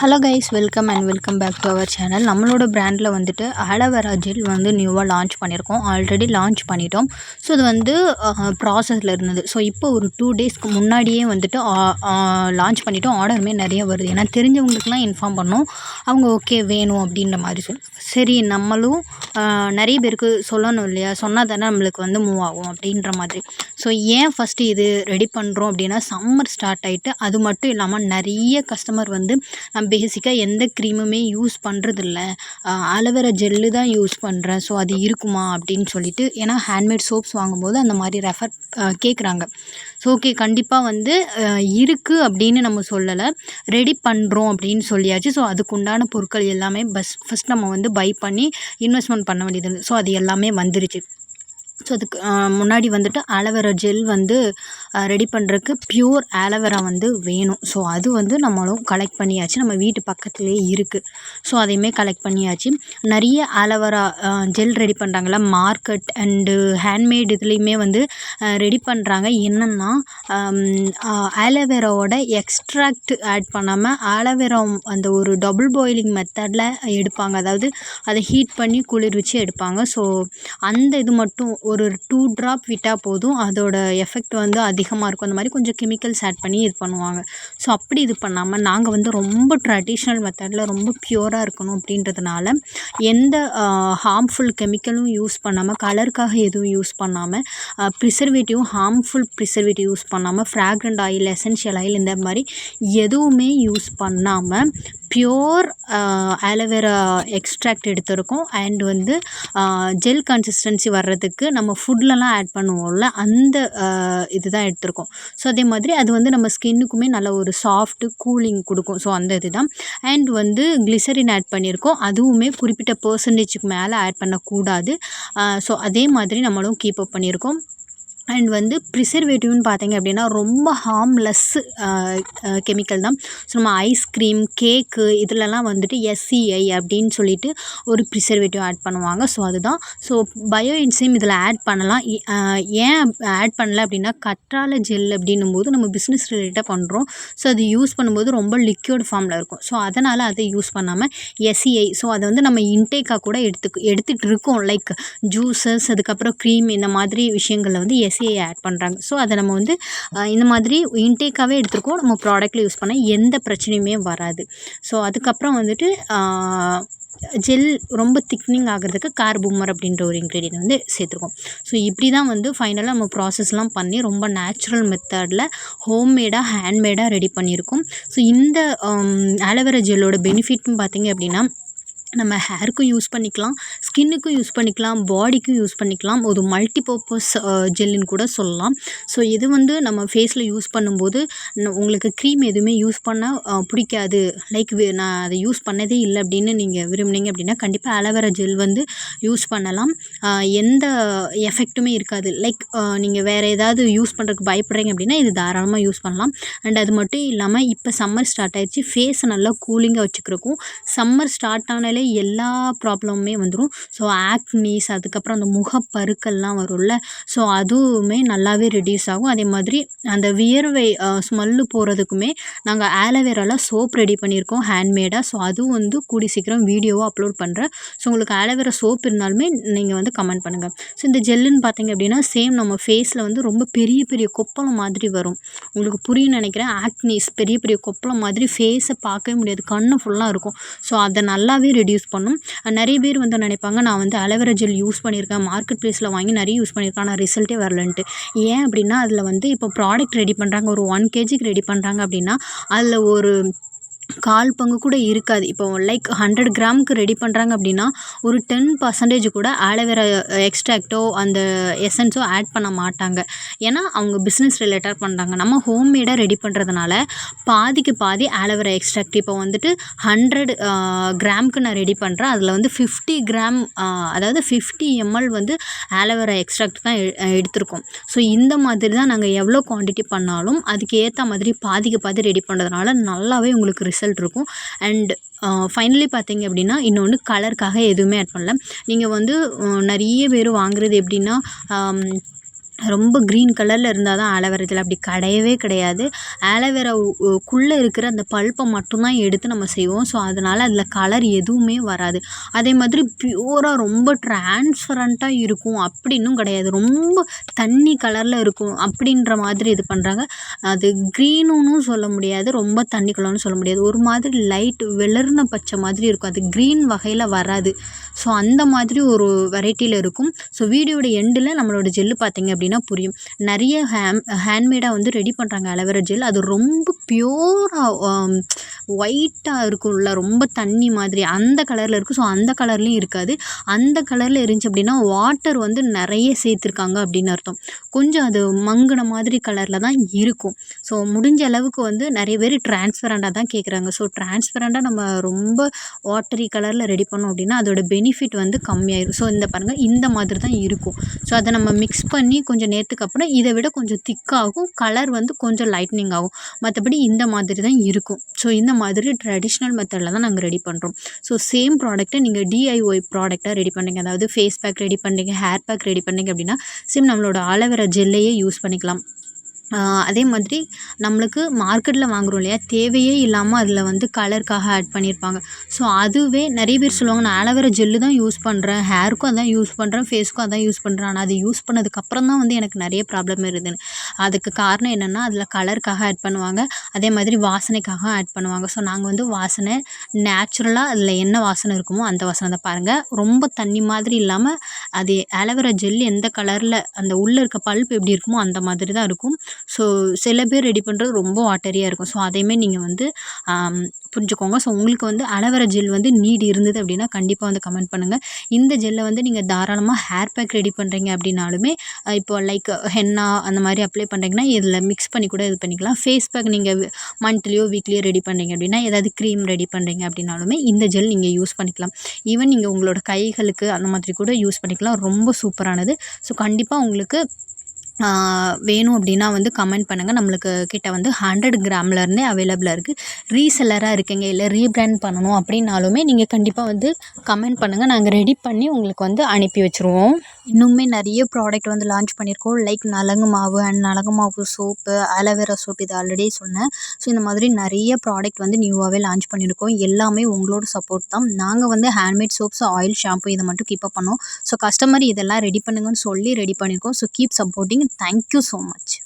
Hello guys welcome and welcome back to our channel நம்மளோட பிராண்டில் வந்துட்டு ஆலோவேரா ஜெல் வந்து நியூவாக லான்ச் பண்ணியிருக்கோம். ஆல்ரெடி லான்ச் பண்ணிட்டோம். ஸோ இது வந்து ப்ராசஸில் இருந்தது. ஸோ இப்போ ஒரு டூ டேஸ்க்கு முன்னாடியே வந்துட்டு லான்ச் பண்ணிட்டோம். ஆர்டருமே நிறைய வருது. ஏன்னா தெரிஞ்சவங்களுக்குலாம் இன்ஃபார்ம் பண்ணோம். அவங்க ஓகே வேணும் அப்படின்ற மாதிரி சொல்லி சரி நம்மளும் நிறைய பேருக்கு சொல்லணும் இல்லையா? சொன்னால் தானே நம்மளுக்கு வந்து மூவ் ஆகும் அப்படின்ற மாதிரி. ஸோ ஏன் ஃபஸ்ட்டு இது ரெடி பண்ணுறோம் அப்படின்னா சம்மர் ஸ்டார்ட் ஆகிட்டு அது மட்டும் இல்லாமல் நிறைய கஸ்டமர் வந்து நான் பேசிக்காக எந்த க்ரீமுமே யூஸ் பண்ணுறதில்ல ஆலோவேரா ஜெல்லு தான் யூஸ் பண்ணுறேன் ஸோ அது இருக்குமா அப்படின்னு சொல்லிட்டு ஏன்னா ஹேண்ட்மேட் சோப்ஸ் வாங்கும்போது அந்த மாதிரி ரெஃபர் கேட்குறாங்க ஸோ ஓகே கண்டிப்பாக வந்து இருக்குது அப்படின்னு நம்ம சொல்லலை. ரெடி பண்ணுறோம் அப்படின்னு சொல்லியாச்சு. ஸோ அதுக்குண்டான பொருட்கள் எல்லாமே பஸ் ஃபஸ்ட் நம்ம வந்து பை பண்ணி இன்வெஸ்ட்மெண்ட் பண்ண வேண்டியது. ஸோ அது எல்லாமே வந்துருச்சு. ஸோ அதுக்கு முன்னாடி வந்துட்டு ஆலோவேரா ஜெல் வந்து ரெடி பண்ணுறதுக்கு பியூர் ஆலோவேரா வந்து வேணும். ஸோ அது வந்து நம்மளும் கலெக்ட் பண்ணியாச்சு. நம்ம வீட்டு பக்கத்துலேயே இருக்குது ஸோ அதையுமே கலெக்ட் பண்ணியாச்சு. நிறைய ஆலோவேரா ஜெல் ரெடி பண்ணுறாங்கள மார்க்கெட் அண்டு ஹேண்ட்மேட் இதுலேயுமே வந்து ரெடி பண்ணுறாங்க என்னென்னா ஆலோவேராவோட எக்ஸ்ட்ராக்ட் ஆட் பண்ணாமல் ஆலோவேரா அந்த ஒரு டபுள் பாயிலிங் மெத்தடில் எடுப்பாங்க. அதாவது அதை ஹீட் பண்ணி குளிர் வச்சு எடுப்பாங்க. ஸோ அந்த இது மட்டும் ஒரு ஒரு டூ ட்ராப் விட்டால் போதும். அதோட எஃபெக்ட் வந்து அதிகமாக இருக்கும். அந்த மாதிரி கொஞ்சம் கெமிக்கல்ஸ் ஆட் பண்ணி இது பண்ணுவாங்க. ஸோ அப்படி இது பண்ணாமல் நாங்கள் வந்து ரொம்ப ட்ரெடிஷ்னல் மெத்தடில் ரொம்ப ப்யூராக இருக்கணும் அப்படின்றதுனால எந்த ஹார்ம்ஃபுல் கெமிக்கலும் யூஸ் பண்ணாமல் கலருக்காக எதுவும் யூஸ் பண்ணாமல் ப்ரிசர்வேட்டிவும் ஹார்ம்ஃபுல் ப்ரிசர்வேட்டிவ் யூஸ் பண்ணாமல் ஃப்ராக்ரண்ட் ஆயில் எசென்ஷியல் ஆயில் இந்த மாதிரி எதுவுமே யூஸ் பண்ணாமல் ப்யூர் ஆலோவேரா எக்ஸ்ட்ராக்ட் எடுத்திருக்கோம். அண்ட் வந்து uh, ஜெல் கன்சிஸ்டன்சி வர்றதுக்கு நம்ம ஃபுட்லலாம் ஆட் பண்ணுவோம்ல அந்த uh, இதுதான் எடுத்திருக்கோம். ஸோ அதே மாதிரி அது வந்து நம்ம ஸ்கின்னுக்குமே நல்ல ஒரு சாஃப்ட்டு கூலிங் கொடுக்கும். ஸோ அந்த இது தான் அண்ட் வந்து கிளிசரின் ஆட் பண்ணியிருக்கோம். அதுவுமே குறிப்பிட்ட பர்சன்டேஜுக்கு மேலே ஆட் பண்ணக்கூடாது. Uh, ஸோ அதே மாதிரி நம்மளும் கீப் அப் பண்ணியிருக்கோம். அண்ட் வந்து ப்ரிசர்வேட்டிவ்னு பார்த்தீங்க அப்படின்னா ரொம்ப ஹார்ம்லெஸ் கெமிக்கல் தான். ஸோ நம்ம ஐஸ்கிரீம் கேக்கு இதுலலாம் வந்துட்டு எஸ்சிஐ அப்படின்னு சொல்லிட்டு ஒரு ப்ரிசர்வேட்டிவ் ஆட் பண்ணுவாங்க. ஸோ அதுதான். ஸோ பயோ இன்சைம் இதில் ஆட் பண்ணலாம். ஏன் ஆட் பண்ணல அப்படின்னா கற்றாழை ஜெல் அப்படின்னும் போது நம்ம பிஸ்னஸ் ரிலேட்டாக பண்ணுறோம் ஸோ அது யூஸ் பண்ணும்போது ரொம்ப லிக்யூட் ஃபார்மில் இருக்கும். ஸோ அதனால் அதை யூஸ் பண்ணாமல் எஸ்சிஐ ஸோ அதை வந்து நம்ம இன்டேக்காக கூட எடுத்து எடுத்துகிட்டு இருக்கோம். லைக் ஜூஸஸ் அதுக்கப்புறம் க்ரீம் இந்த மாதிரி விஷயங்களில் வந்து எஸ்சிஐ ஆட் பண்ணுறாங்க ஸோ அதை நம்ம வந்து இந்த மாதிரி இன்டேக்காகவே எடுத்துருக்கோம். நம்ம ப்ராடக்ட்டில் யூஸ் பண்ண எந்த பிரச்சனையுமே வராது. ஸோ அதுக்கப்புறம் வந்துட்டு ஜெல் ரொம்ப திக்னிங் ஆகிறதுக்கு கார்பூமர் அப்படின்ற ஒரு இன்க்ரீடியன்ட் வந்து சேர்த்துருக்கோம். ஸோ இப்படி தான் வந்து ஃபைனலாக நம்ம ப்ராசஸ்லாம் பண்ணி ரொம்ப நேச்சுரல் மெத்தடில் ஹோம்மேடாக ஹேண்ட்மேடாக ரெடி பண்ணியிருக்கோம். ஸோ இந்த ஆலோவேரா ஜெல்லோட பெனிஃபிட்னு பார்த்தீங்க அப்படின்னா நம்ம ஹேருக்கும் யூஸ் பண்ணிக்கலாம் ஸ்கின்னுக்கும் யூஸ் பண்ணிக்கலாம் பாடிக்கும் யூஸ் பண்ணிக்கலாம். ஒரு மல்டி பர்பஸ் ஜெல்லுன்னு கூட சொல்லலாம். ஸோ இது வந்து நம்ம ஃபேஸில் யூஸ் பண்ணும்போது உங்களுக்கு க்ரீம் எதுவுமே யூஸ் பண்ண பிடிக்காது. லைக் நான் அதை யூஸ் பண்ணதே இல்லை அப்படின்னு நீங்கள் விரும்புனீங்க அப்படின்னா கண்டிப்பாக அலோவேரா ஜெல் வந்து யூஸ் பண்ணலாம். எந்த எஃபெக்ட்டுமே இருக்காது. லைக் நீங்கள் வேறு ஏதாவது யூஸ் பண்ணுறதுக்கு பயப்படுறீங்க அப்படின்னா இது தாராளமாக யூஸ் பண்ணலாம். அண்ட் அது மட்டும் இல்லாமல் இப்போ சம்மர் ஸ்டார்ட் ஆயிடுச்சு. ஃபேஸை நல்லா கூலிங்காக வச்சுக்கிறக்கும் சம்மர் ஸ்டார்ட் ஆனாலே எல்லா ப்ராப்ளமுமே வந்துடும் ஸோ ஆக்னிஸ் அதுக்கப்புறம் அந்த முகப்பருக்கள்லாம் வரும்ல. ஸோ அதுவுமே நல்லாவே ரெடியூஸ் ஆகும். அதே மாதிரி அந்த வியர்வை ஸ்மெல்லு போகிறதுக்குமே நாங்கள் ஆலோவேராலாம் சோப் ரெடி பண்ணியிருக்கோம் ஹேண்ட்மேடாக ஸோ அதுவும் வந்து கூடி சீக்கிரம் வீடியோவாக அப்லோட் பண்ணுறேன் ஸோ உங்களுக்கு ஆலோவேரா சோப் இருந்தாலுமே நீங்கள் வந்து கமெண்ட் பண்ணுங்கள் ஸோ இந்த ஜெல்லுன்னு பார்த்தீங்க அப்படின்னா சேம் நம்ம ஃபேஸில் வந்து ரொம்ப பெரிய பெரிய கொப்பளம் மாதிரி வரும். உங்களுக்கு புரியும் நினைக்கிறேன். ஆக்னிஸ் பெரிய பெரிய கொப்பளம் மாதிரி ஃபேஸை பார்க்கவே முடியாது. கண்ணு ஃபுல்லாக இருக்கும். ஸோ அதை நல்லாவே ரெடி ரெடியூஸ் பண்ணும். நிறைய பேர் வந்து நினைப்பாங்க நான் வந்து அலோவேரா ஜெல் யூஸ் பண்ணியிருக்கேன். மார்க்கெட் ப்ளேஸில் வாங்கி நிறைய யூஸ் பண்ணியிருக்கேன். ஆனால் ரிசல்ட்டே வரலன்ட்டு. ஏன் அப்படின்னா அதில் வந்து இப்போ ப்ராடக்ட் ரெடி பண்ணுறாங்க ஒரு ஒன் கேஜிக்கு ரெடி பண்ணுறாங்க அப்படின்னா அதில் ஒரு கால் பங்கு கூட இருக்காது. இப்போ லைக் ஹண்ட்ரட் கிராமுக்கு ரெடி பண்ணுறாங்க அப்படின்னா ஒரு டென் பர்சன்டேஜ் கூட ஆலோவேரா எக்ஸ்ட்ராக்டோ அந்த எசன்ஸோ ஆட் பண்ண மாட்டாங்க. ஏன்னா அவங்க பிஸ்னஸ் ரிலேட்டட் பண்ணுறாங்க நம்ம ஹோம்மேடாக ரெடி பண்ணுறதுனால பாதிக்கு பாதி ஆலோவேரா எக்ஸ்ட்ராக்ட் இப்போ வந்துட்டு ஹண்ட்ரட் கிராமுக்கு நான் ரெடி பண்ணுறேன் அதில் வந்து ஃபிஃப்டி கிராம் அதாவது ஃபிஃப்டி எம்எல் வந்து ஆலோவேரா எக்ஸ்ட்ராக்ட் தான் எ- எடுத்திருக்கோம். ஸோ இந்த மாதிரி தான் நாங்கள் எவ்வளோ குவான்டிட்டி பண்ணாலும் அதுக்கு ஏற்ற மாதிரி பாதிக்கு பாதி ரெடி பண்ணுறதுனால நல்லாவே உங்களுக்கு ரிசல்ட் இருக்கும். அண்ட் ஃபைனலி பார்த்தீங்க அப்படின்னா இன்னொன்று கலருக்காக எதுவுமே ஆட் பண்ணல. நீங்கள் வந்து நிறைய பேர் வாங்குறது எப்படின்னா ரொம்ப க்ரீன் கலரில் இருந்தால் தான் ஆலோவேரா ஜெல் அப்படி கிடையவே கிடையாது. ஆலோவேரா குள்ளே இருக்கிற அந்த பல்ப்பை மட்டும்தான் எடுத்து நம்ம செய்வோம். ஸோ அதனால் அதில் கலர் எதுவுமே வராது. அதே மாதிரி பியூராக ரொம்ப ட்ரான்ஸ்பரண்ட்டாக இருக்கும். அப்படின்னும் கிடையாது. ரொம்ப தண்ணி கலரில் இருக்கும் அப்படின்ற மாதிரி இது பண்ணுறாங்க அது க்ரீனுன்னு சொல்ல முடியாது. ரொம்ப தண்ணி கலர்னு சொல்ல முடியாது. ஒரு மாதிரி லைட் வெளிர்ன பச்சை மாதிரி இருக்கும். அது க்ரீன் வகையில் வராது. ஸோ அந்த மாதிரி ஒரு வெரைட்டியில் இருக்கும். ஸோ வீடியோட எண்டில் நம்மளோட ஜெல்லு பார்த்திங்க அப்படின்னா புரியும். நிறைய ஹேம் ஹேண்ட்மேடாக வந்து ரெடி பண்ணுறாங்க அலோவேரா ஜெல் அது ரொம்ப பியூராக ஒயிட்டாக இருக்கும்ல ரொம்ப தண்ணி மாதிரி. அந்த கலரில் இருக்கும் ஸோ அந்த கலர்லேயும் இருக்காது. அந்த கலரில் இருந்துச்சு அப்படின்னா வாட்டர் வந்து நிறைய சேர்த்துருக்காங்க அப்படின்னு அர்த்தம். கொஞ்சம் அது மங்கின மாதிரி கலரில் தான் இருக்கும். ஸோ முடிஞ்ச அளவுக்கு வந்து நிறைய பேர் டிரான்ஸ்பரண்டாக தான் கேட்குறாங்க ஸோ டிரான்ஸ்பரண்டாக நம்ம ரொம்ப வாட்டரி கலரில் ரெடி பண்ணோம் அப்படின்னா அதோட பெனிஃபிட் வந்து கம்மியாயிரும். ஸோ இந்த பாருங்கள் இந்த மாதிரி தான் இருக்கும். ஸோ அதை நம்ம மிக்ஸ் பண்ணி கொஞ்சம் நேரத்துக்கு அப்புறம் இதை விட கொஞ்சம் திக்காகும் கலர் வந்து கொஞ்சம் லைட்னிங் ஆகும். மற்றபடி இந்த மாதிரி தான் இருக்கும். ஸோ இந்த மாதிரி ட்ரெடிஷ்னல் மெத்தடில் தான் நாங்கள் ரெடி பண்ணுறோம் ஸோ சேம் ப்ராடக்ட்டை நீங்கள் டிஐஒய் ப்ராடக்டாக ரெடி பண்ணுறீங்க அதாவது ஃபேஸ் பேக் ரெடி பண்ணுறீங்க ஹேர் பேக் ரெடி பண்ணுறீங்க அப்படின்னா சேம் நம்மளோட ஆலோவேரா ஜெல்லையே யூஸ் பண்ணிக்கலாம். அதே மாதிரி நம்மளுக்கு மார்க்கெட்டில் வாங்குகிறோம் இல்லையா? தேவையே இல்லாமல் அதில் வந்து கலருக்காக ஆட் பண்ணியிருப்பாங்க ஸோ அதுவே நிறைய பேர் சொல்லுவாங்க நான் ஆலோவேரா ஜெல்லு தான் யூஸ் பண்ணுறேன் ஹேருக்கும் அதான் யூஸ் பண்ணுறேன் ஃபேஸ்க்கும் அதான் யூஸ் பண்ணுறேன் ஆனால் அது யூஸ் பண்ணதுக்கப்புறம் தான் வந்து எனக்கு நிறைய ப்ராப்ளம் இருந்ததுன்னு அதுக்கு காரணம் என்னென்னா அதில் கலருக்காக ஆட் பண்ணுவாங்க. அதே மாதிரி வாசனைக்காக ஆட் பண்ணுவாங்க. ஸோ நாங்கள் வந்து வாசனை நேச்சுரலாக அதில் என்ன வாசனை இருக்குமோ அந்த வாசனை தான் பாருங்கள் ரொம்ப தண்ணி மாதிரி இல்லாமல் அது ஆலோவேரா ஜெல் எந்த கலரில் அந்த உள்ளே இருக்க பல்ப் எப்படி இருக்குமோ அந்த மாதிரி தான் இருக்கும். ஸோ சில பேர் ரெடி பண்ணுறது ரொம்ப வாட்டரியாக இருக்கும். ஸோ அதையுமே நீங்கள் வந்து புரிஞ்சுக்கோங்க. ஸோ உங்களுக்கு வந்து அலோவேரா ஜெல் வந்து நீட் இருந்தது அப்படின்னா கண்டிப்பாக வந்து கமெண்ட் பண்ணுங்கள் இந்த ஜெல்லை வந்து நீங்கள் தாராளமாக ஹேர் பேக் ரெடி பண்ணுறீங்க அப்படின்னாலுமே இப்போ லைக் ஹென்னா அந்த மாதிரி அப்ளை பண்ணுறீங்கன்னா இதில் மிக்ஸ் பண்ணி கூட இது பண்ணிக்கலாம். ஃபேஸ் பேக் நீங்கள் மந்த்லியோ வீக்லியோ ரெடி பண்ணுறீங்க அப்படின்னா ஏதாவது க்ரீம் ரெடி பண்ணுறீங்க அப்படின்னாலுமே இந்த ஜெல் நீங்கள் யூஸ் பண்ணிக்கலாம். ஈவன் நீங்கள் உங்களோட கைகளுக்கு அந்த மாதிரி கூட யூஸ் பண்ணிக்கலாம். ரொம்ப சூப்பரானது ஸோ கண்டிப்பாக உங்களுக்கு வேணும் அப்படின்னா வந்து கமெண்ட் பண்ணுங்கள் நம்மளுக்கு கிட்ட வந்து ஹண்ட்ரட் கிராம்லேருந்தே அவைலபிளாக இருக்குது ரீசெல்லராக இருக்கீங்க இல்லை ரீபிராண்ட் பண்ணணும் அப்படின்னாலுமே நீங்கள் கண்டிப்பாக வந்து கமெண்ட் பண்ணுங்கள் நாங்கள் ரெடி பண்ணி உங்களுக்கு வந்து அனுப்பி வச்சுருவோம். இன்னுமே நிறைய ப்ராடக்ட் வந்து லான்ச் பண்ணியிருக்கோம். லைக் நலங்கு மாவு அண்ட் நலங்கு மாவு சோப்பு அலோவேரா சோப் இது ஆல்ரெடி சொன்னேன். ஸோ இந்த மாதிரி நிறைய ப்ராடக்ட் வந்து நியூவாகவே லான்ச் பண்ணியிருக்கோம். எல்லாமே உங்களோட சப்போர்ட் தான். நாங்கள் வந்து ஹேண்ட்மேட் சோப்ஸ் ஆயில் ஷாம்பு இதை மட்டும் கீப் அப் பண்ணோம். ஸோ கஸ்டமர் இதெல்லாம் ரெடி பண்ணுங்கன்னு சொல்லி ரெடி பண்ணியிருக்கோம். So keep supporting Thank you so much.